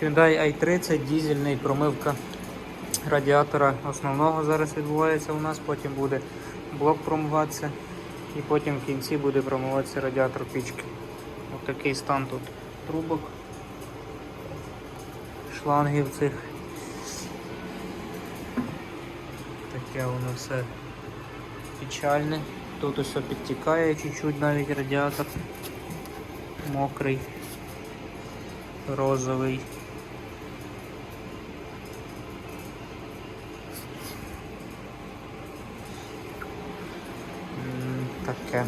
Hyundai i30, дізельний, промивка радіатора основного зараз відбувається у нас, потім буде блок промиватися і потім в кінці буде промиватися радіатор пічки. Ось такий стан тут трубок, шлангів цих. Таке воно все печальне. Тут усе підтікає чуть-чуть навіть радіатор. Мокрий, розовий. Таке.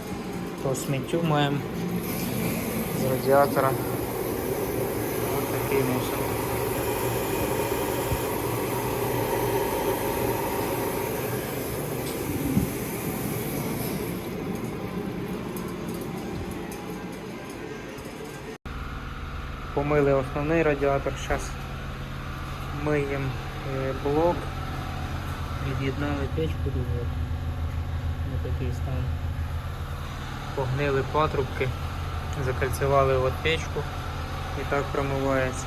По сміттю маємо з радіатора. Ось такий мусор. Помили основний радіатор, зараз миємо е, блок, від'єднали печку. Ось такий стан. Погнили патрубки, закальцювали от печку і так промивається.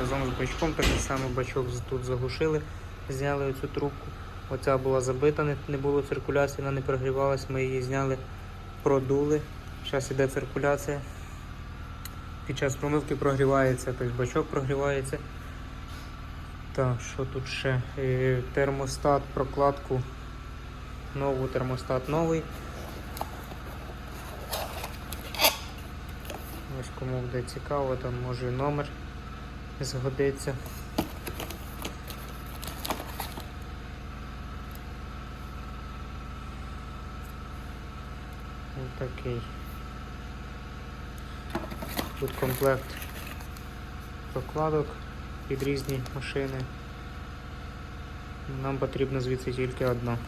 Разом з бачком такий самий бачок тут заглушили, зняли оцю трубку. Оця була забита, не, було циркуляції, вона не прогрівалась, ми її зняли, продули. Зараз іде циркуляція. Під час промивки прогрівається, тобто бачок прогрівається. Так, що тут ще? Е, Термостат, прокладку. Нову термостат новий. Ось кому буде цікаво, там може і номер згодиться. Ось такий. Тут комплект прокладок під різні машини. Нам потрібно звідси тільки одна.